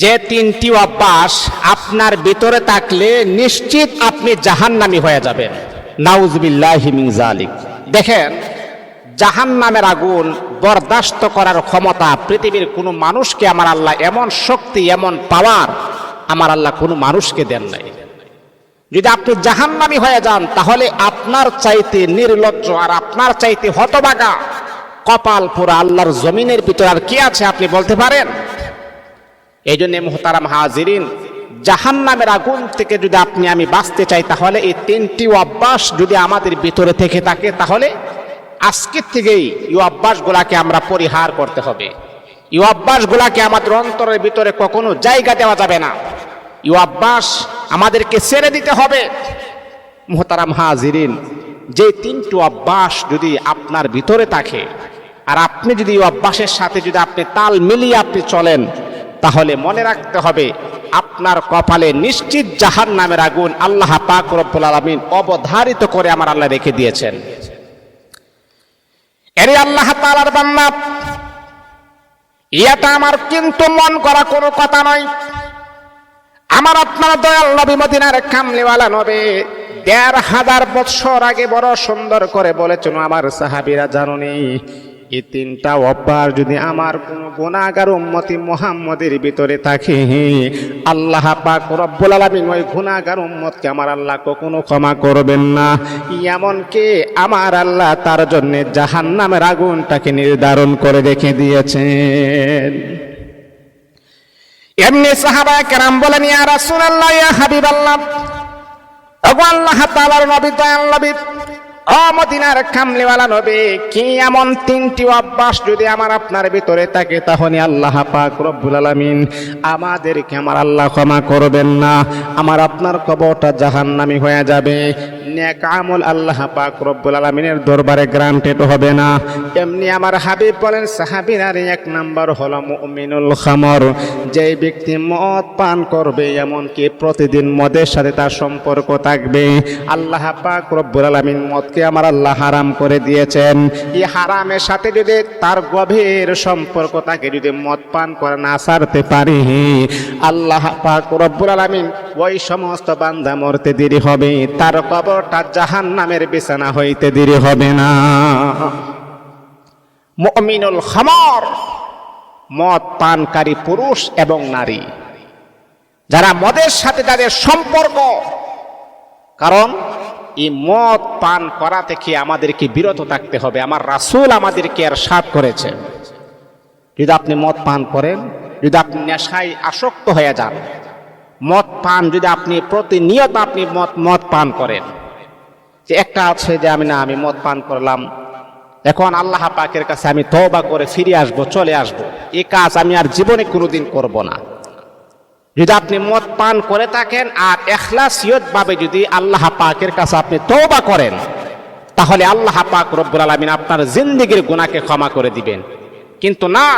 যে তিনটি অভ্যাস আপনার ভিতরে থাকলে নিশ্চিত আপনি জাহান্নামি হয়ে যাবেন। নাউজবিল্লাহি মিন জালিক দেখেন, জাহান্নামের আগুন বরদাস্ত করার ক্ষমতা পৃথিবীর কোনো মানুষকে, আমার আল্লাহ এমন শক্তি, এমন পাওয়ার আমার আল্লাহ কোনো মানুষকে দেন নাই। যদি আপনি জাহান্নামি হয়ে যান, তাহলে আপনার চাইতে নির্লজ্জ আর আপনার চাইতে হতবাগা কপাল পুরা আল্লাহর জমিনের ভিতরে আর কি আছে, আপনি বলতে পারেন? এই জন্য মোহতারাম হাজিরিন জাহান নামের আগুন থেকে যদি আপনি আমি বাঁচতে চাই, তাহলে এই তিনটি অভ্যাস যদি আমাদের ভিতরে থেকে থাকে, তাহলে আজকের থেকেই এই অভ্যাসগুলাকে আমরা পরিহার করতে হবে। এই অভ্যাসগুলাকে আমাদের অন্তরের ভিতরে কখনো জায়গা দেওয়া যাবে না। এই অভ্যাস আমাদেরকে ছেড়ে দিতে হবে। মোহতারাম হাজিরিন, যে তিনটি অভ্যাস যদি আপনার ভিতরে থাকে, আর আপনি যদি অভ্যাসের সাথে যদি আপনি তাল মিলিয়ে আপনি চলেন তাহলে মনে রাখতে হবে, আপনার কপালে নিশ্চিত জাহান নামের আগুন আল্লাহ পাক রব্বুল আলমিন অবধারিত করে আমার আল্লাহ রেখে দিয়েছেন। এরে আল্লাহ তালার বান্না ইয়াটা আমার কিন্তু মন করা কোনো কথা নয়। আমার আপনার দয়াল নবী মদিনার কামলিওয়ালা নবে দেড় হাজার বৎসর আগে বড় সুন্দর করে বলেছেন, আমার সাহাবিরা জানুনি এই তিনটা অভ্যাস যদি আমার কোনো গুণাগার উম্মতি মোহাম্মদের ভিতরে থাকে, আল্লাহ পাক রব্বুল আলামিন ওই গুণাগার উম্মতকে আমার আল্লাহ কখনো ক্ষমা করবেন না। এমনকি আমার আল্লাহ তার জন্য জাহান্নামের আগুনটাকে নির্ধারণ করে রেখে দিয়েছেন। এমনি সাহাবা কেরাম বলেন, ইয়া রাসূলুল্লাহ, ইয়া হাবিবাল্লাহ, ওগো আল্লাহ তাআলার নবী, দয়াল নবী ও মদিনার কামলিওয়ালা নবী, কি এমন তিনটি অভ্যাস যদি আমার আপনার ভিতরে থাকে, তাহলে আল্লাহ পাক রব্বুল আলামিন আমাদেরকে আমার আল্লাহ ক্ষমা করবেন না। আমার আপনার কবরটা জাহান্নামী হয়ে যাবে। নেক আমল আল্লাহ পাক রব্বুল আলামিনের দরবারে গ্রান্টেড হবে না। এমনি আমার হাবিব বলেন সাহাবীর এক নাম্বার হলো মুমিনুল খামর। যে ব্যক্তি মদ পান করবে, এমনকি প্রতিদিন মদের সাথে তার সম্পর্ক থাকবে। আল্লাহ পাক রব্বুল আলামিন মদকে আমার আল্লাহ হারাম করে দিয়েছেন। এই হারামের সাথে যদি তার গভীর সম্পর্ক তাকে যদি মদ পান করে না সারতে পারে, আল্লাহ পাক রব্বুল আলামিন ওই সমস্ত বান্দা মরতে দেরি হবে, তার কবরটা জাহান নামের বিছানা হইতে দেরি হবে না। মুমিনুল খামর, মদ পানকারী পুরুষ এবং নারী, যারা মদের সাথে তাদের সম্পর্ক, কারণ এই মদ পান করা থেকে আমাদেরকে বিরত থাকতে হবে। আমার রাসূল আমাদেরকে আর সাপ করেছে। যদি আপনি মদ পান করেন, যদি আপনি নেশায় আসক্ত হয়ে যান, মদ পান, যদি আপনি প্রতিনিয়ত আপনি মদ মদ পান করেন, যে একটা আছে যে আমি না, আমি মদ পান করলাম। এখন আল্লাহ পাকের কাছে আমি তওবা করে ফিরে আসব, চলে আসব। এই কাজ আমি আর জীবনে কোনোদিন করব না। যদি আপনি মদ পান করে থাকেন আর এখলাসিয়ত ভাবে যদি আল্লাহ পাকের কাছে আপনি তওবা করেন, তাহলে আল্লাহ পাক রব্বুল আলামিন আপনার জিন্দিগির গুনাহকে ক্ষমা করে দিবেন। কিন্তু না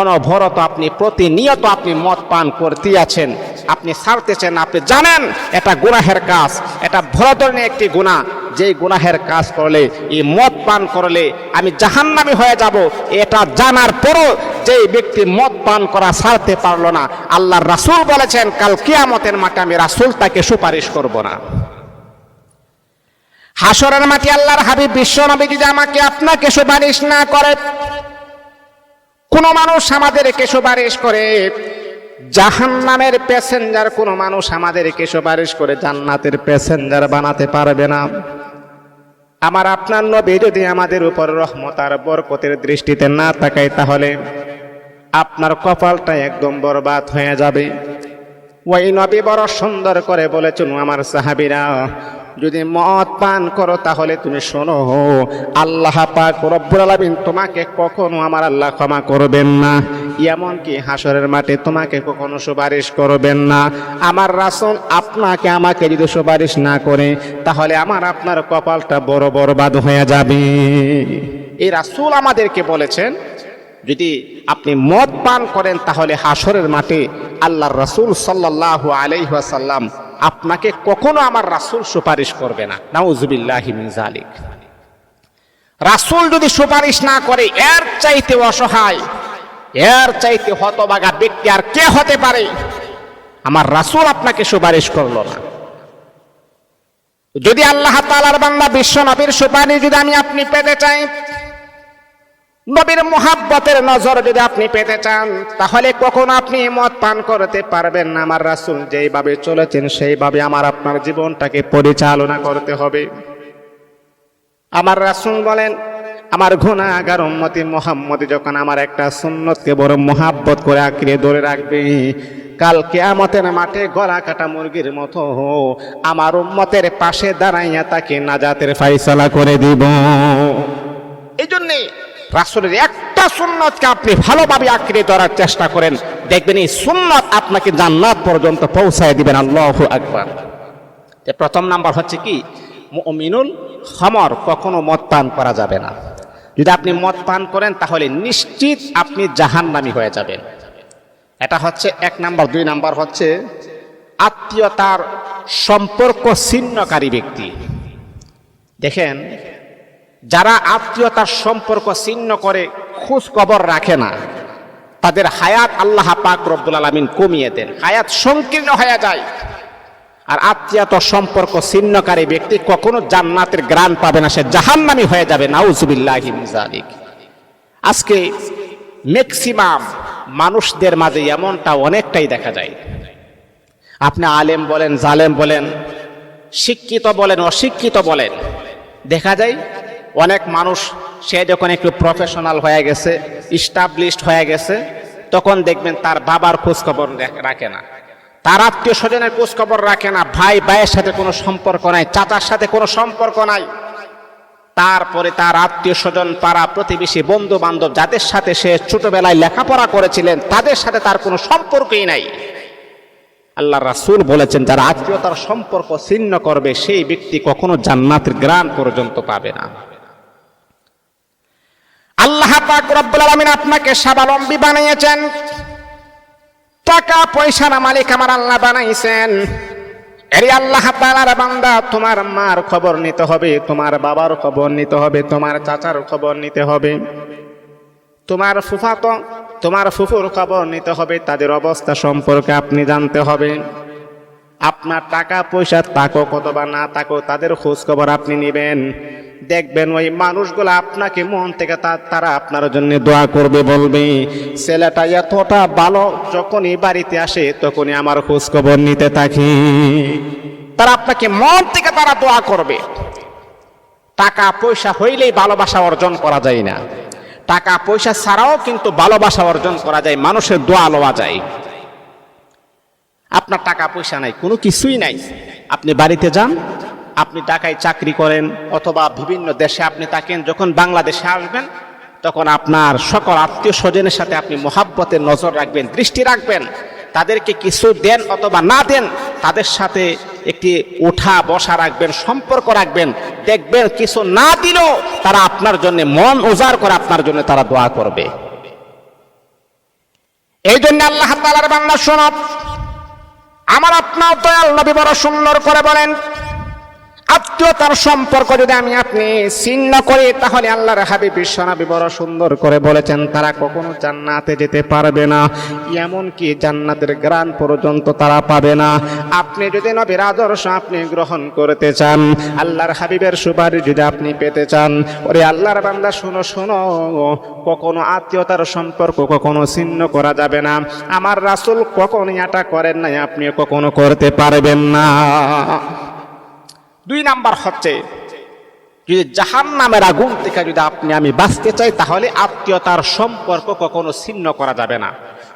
অনভরত আপনি প্রতিনিয়ত আপনি মদ পান করতে আছেন, আপনি ছাড়তেছেন, আপনি জানেন এটা গুনাহের কাজ, এটা বড় একটি গুনাহ যেই গুনাহের কাজ করলে, এই মদ পান করলে আমি জাহান্নামী হয়ে যাব, এটা জানার পরও যেই ব্যক্তি মদ পান করা ছাড়তে পারল না, আল্লাহর রাসূল বলেছেন, কাল কিয়ামতের মাঠে আমি রাসূল তাকে সুপারিশ করব না। হাসরের মাটি আল্লাহর হাবিব বিশ্ব নবী যদি আমাকে আপনাকে সুপারিশ না করে, কোন মানুষ আমাদেরকে সুপারিশ করে জাহান নামের প্যাসেঞ্জার কোন মানুষ আমাদেরকে সুপারিশ করে জান্নাতের প্যাসেঞ্জার বানাতে পারবে না। আমার আপনার নবী যদি আমাদের উপর রহমত আর বরকতের দৃষ্টিতে না তাকায় তাহলে আপনার কপালটা একদম বরবাদ হয়ে যাবে। ওই নবী বড় সুন্দর করে বলেছেন, আমার সাহাবিরা, যদি মদ পান করো তাহলে তুমি শোনো, আল্লাহ পাক রব্বুল আলামিন তোমাকে কখনো আমার আল্লাহ ক্ষমা করবেন না। এমনকি হাসরের মাঠে তোমাকে কখনো সুপারিশ করবেন না। আমার রাসূল আপনাকে আমাকে যদি সুপারিশ না করে, তাহলে আমার আপনার কপালটা বড় বরবাদ হয়ে যাবে। এই রাসূল আমাদেরকে বলেছেন যদি আপনি মদ পান করেন, তাহলে হাসরের মাঠে আল্লাহর রাসূল সাল্লাল্লাহু আলাইহি ওয়াসাল্লাম আপনাকে কখনো আমার রাসুল সুপারিশ করবে না। নাউজুবিল্লাহি মিন জালিক রাসূল যদি সুপারিশ না করে, এর চাইতে অসহায়, এর চাইতে হতবাগা ব্যক্তি আর কে হতে পারে? আমার রাসুল আপনাকে সুপারিশ করল না। যদি আল্লাহ তালার বান্দা বিশ্ব নবীর সুপারিশ যদি আমি আপনি পেতে চাই নবীর মোহাব্বতের নজর যদি আপনি পেতে চান, তাহলে কখন আপনি মদ পান করতে পারবেন না। আমার রাসূল যেইভাবে চলেছেন, সেইভাবে আমার আপনার জীবনটাকে পরিচালনা করতে হবে। আমার রাসূল বলেন, আমার গুণাগার উম্মতি মোহাম্মদ যখন আমার একটা সুন্নতকে বড় মোহাব্বত করে আঁকড়ে ধরে রাখবে, কাল কেয়ামতের মাঠে গলা কাটা মুরগির মতো আমার উম্মতের পাশে দাঁড়াইয়া তাকে নাজাতের ফাইসলা করে দিব। এই জন্যে রাসূলের একটা সুন্নতকে আপনি ভালোভাবে আঁকড়ে ধরার চেষ্টা করেন, দেখবেন এই সুন্নত আপনাকে জান্নাত পর্যন্ত পৌঁছায় দিবেন। আল্লাহু আকবার। প্রথম নাম্বার হচ্ছে কি? মিনুল খমর কখনো মদ পান করা যাবে না। যদি আপনি মদ পান করেন, তাহলে নিশ্চিত আপনি জাহান্নামী হয়ে যাবেন। এটা হচ্ছে এক নাম্বার। দুই নাম্বার হচ্ছে আত্মীয়তার সম্পর্ক ছিন্নকারী ব্যক্তি। দেখেন যারা আত্মীয়তার সম্পর্ক ছিন্ন করে খোঁজ খবর রাখে না, তাদের হায়াত আল্লাহ পাক রব্বুল আলমিন কমিয়ে দেন। হায়াত সংকীর্ণ হয়ে যায়। আর আত্মীয়ত সম্পর্ক ছিন্নকারী ব্যক্তি কখনো জান্নাতের গ্রাণ পাবে না, সে জাহান্নামি হয়ে যাবে। নাউজুবিল্লাহি জালিক আজকে ম্যাক্সিমাম মানুষদের মাঝে এমনটা অনেকটাই দেখা যায়। আপনি আলেম বলেন, জালেম বলেন, শিক্ষিত বলেন, অশিক্ষিত বলেন, দেখা যায় অনেক মানুষ, সে যখন একটু প্রফেশনাল হয়ে গেছে ইস্টাবলিশড হয়ে গেছে, তখন দেখবেন তার বাবার খোঁজখবর রাখ- না। তার আত্মীয় স্বজনের খোঁজখবর রাখে না। ভাই, ভাইয়ের সাথে কোনো সম্পর্ক নাই, চাচার সাথে কোনো সম্পর্ক নাই। তারপরে তার আত্মীয় স্বজন, পাড়া প্রতিবেশী বন্ধু বান্ধব যাদের সাথে সে ছোটবেলায় লেখাপড়া করেছিলেন, তাদের সাথে তার কোনো সম্পর্কই নাই। আল্লাহ রাসূল বলেছেন, যারা আত্মীয়তার সম্পর্ক ছিন্ন করবে, সেই ব্যক্তি কখনো জান্নাতের গ্রাণ পর্যন্ত পাবে না। আল্লাহ পাক রব্বুল আলামিন আপনাকে স্বাবলম্বী বানিয়েছেন। টাকা পয়সার মালিক আমার আল্লাহ বানাইছেন। এরে আল্লাহ তাআলার বান্দা, তোমার মার খবর নিতে হবে, তোমার বাবার খবর নিতে হবে, তোমার চাচার খবর নিতে হবে। তোমার ফুফাতো, তোমার ফুফুর খবর নিতে হবে, তাদের অবস্থা সম্পর্কে আপনি জানতে হবে। আপনার টাকা পয়সা তাকো কত বা না তাকো তাদের খোঁজ খবর আপনি নেবেন। দেখবেন ওই মানুষগুলো আপনাকে মন থেকে তারা আপনার জন্য দোয়া করবে, বলবে, ছেলেটা এতটা ভালো, যখনই বাড়িতে আসে, তখনই আমার খোঁজ খবর নিতে থাকি। তারা আপনাকে মন থেকে তারা দোয়া করবে। টাকা, পয়সা হইলেই ভালোবাসা অর্জন করা যায় না। টাকা, পয়সা ছাড়াও কিন্তু ভালোবাসা অর্জন করা যায়, মানুষের দোয়া লওয়া যায়। আপনার টাকা, পয়সা নাই, কোনো কিছুই নাই। আপনি বাড়িতে যান আপনি ঢাকায় চাকরি করেন অথবা বিভিন্ন দেশে আপনি থাকেন, যখন বাংলাদেশে আসবেন, তখন আপনার সকল আত্মীয় স্বজনের সাথে আপনি মোহাব্বতের নজর রাখবেন, দৃষ্টি রাখবেন। তাদেরকে কিছু দেন অথবা না দেন, তাদের সাথে একটি ওঠা বসা রাখবেন, সম্পর্ক রাখবেন। দেখবেন কিছু না দিলেও তারা আপনার জন্য মন উজাড় করে আপনার জন্য তারা দোয়া করবে। এই জন্য আল্লাহ বান্না শোনব আমার আপনার দয়াল নবী বড় সুন্দর করে বলেন আত্মীয়তার সম্পর্ক যদি আমি আপনি ছিন্ন করি, তাহলে আল্লাহর হাবিব বিশ্বনবী বড় সুন্দর করে বলেছেন, তারা কখনো জান্নাতে যেতে পারবে না। এমন কি জান্নাতের গ্রান পর্যন্ত তারা পাবে না। আপনি যদি নবীর আদর্শ আপনি গ্রহণ করতে চান, আল্লাহর হাবিবের সুপারিশ যদি আপনি পেতে চান, ওরে আল্লাহর বান্দা, শোনো শোনো, কখনো আত্মীয়তার সম্পর্ক কখনো ছিন্ন করা যাবে না। আমার রাসূল কখনো এটা করেন নাই আপনি কখনো করতে পারবেন না। দুই নাম্বার হচ্ছে, যদি জাহান নামের আগুন থেকে যদি আপনি আমি বাঁচতে চাই, তাহলে আত্মীয়তার সম্পর্ক কখনো ছিন্ন করা যাবে না।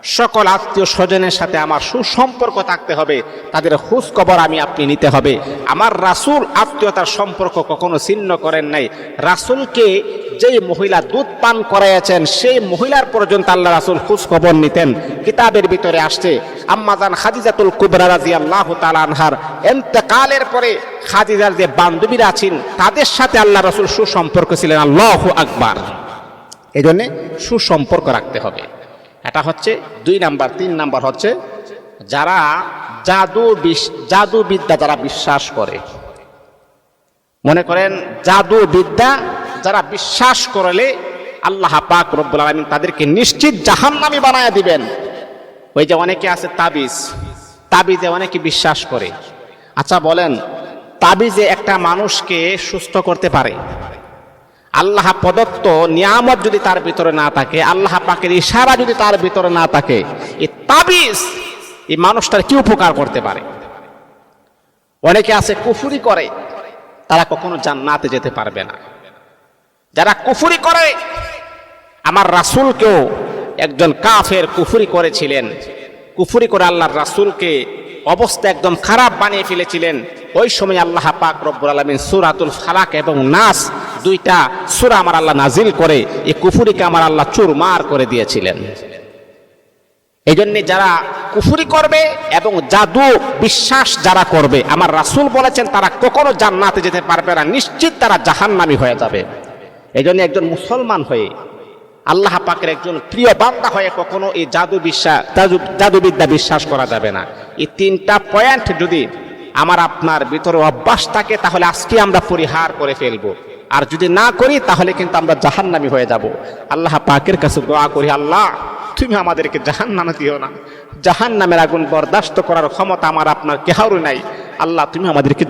সকল আত্মীয় স্বজনের সাথে আমার সুসম্পর্ক থাকতে হবে। তাদের খোঁজ খবর আমি আপনি নিতে হবে। আমার রাসূল আত্মীয়তার সম্পর্ক কখনো ছিন্ন করেন নাই। রাসুলকে যেই মহিলা দুধ পান করাইয়াছেন, সেই মহিলার পর্যন্ত আল্লাহ রাসুল খোঁজ খবর নিতেন। কিতাবের ভিতরে আসছে, আম্মাজান খাদিজাতুল কুবরা রাদিয়াল্লাহু তাআলা আনহার। এন্তেকালের পরে খাদিজার যে বান্ধবীরা আছেন, তাদের সাথে আল্লাহ রাসুল সুসম্পর্ক ছিলেন। আল্লাহ আকবার। এই জন্যে সুসম্পর্ক রাখতে হবে। এটা হচ্ছে দুই নাম্বার, তিন নাম্বার হচ্ছে যারা জাদু বিশ- জাদু বিদ্যা যারা বিশ্বাস করে। মনে করেন জাদু বিদ্যা যারা বিশ্বাস করলে আল্লাহ পাক রব্বুল আলমিন তাদেরকে নিশ্চিত জাহান্নামি বানায় দিবেন। ওই যে অনেকে আছে তাবিজ, তাবিজে অনেকে বিশ্বাস করে। আচ্ছা বলেন, তাবিজে একটা মানুষকে সুস্থ করতে পারে? আল্লাহ প্রদত্ত নিয়ামত যদি তার ভিতরে না থাকে, আল্লাহ পাকের ইশারা যদি তার ভিতরে না থাকে, এই তাবিজ এই মানুষটার কি উপকার করতে পারে? অনেকে আছে কুফুরি করে, তারা কখনো জান্নাতে যেতে পারবে না। যারা কুফুরি করে, আমার রাসূলকেও একজন কাফের কুফুরি করেছিলেন। কুফুরি করে আল্লাহর রাসূলকে অবস্থা একদম খারাপ বানিয়ে ফেলেছিলেন। ওই সময় আল্লাহ পাক রব্বুল আলমিন সুরাতুল ফালাক এবং নাস দুইটা সুরা আমার আল্লাহ নাজিল করে, এই কুফুরিকে আমার আল্লাহ চুরমার করে দিয়েছিলেন। এই জন্যে যারা কুফুরি করবে এবং জাদু বিশ্বাস যারা করবে, আমার রাসূল বলেছেন, তারা কখনো জান্নাতে যেতে পারবে না, নিশ্চিত তারা জাহান্নামী হয়ে যাবে। এই জন্য একজন মুসলমান হয়ে, আল্লাহ পাকের একজন প্রিয় বান্দা হয়ে কখনো এই জাদু বিশ্বাস, জাদু জাদুবিদ্যা বিশ্বাস করা যাবে না। এই তিনটা পয়েন্ট যদি আমার আপনার ভিতরে অভ্যাস থাকে, তাহলে আজকে আমরা পরিহার করে ফেলব। আর যদি না করি, তাহলে কিন্তু আমরা জাহান্নামী হয়ে যাব। আল্লাহ পাকের কাছে দোয়া করি, আল্লাহ, তুমি আমাদেরকে জাহান নামে দিও না। জাহান নামের আগুন বরদাস্ত করার ক্ষমতা আমার আপনার কেহারও নাই। আল্লাহ, তুমি আমাদেরকে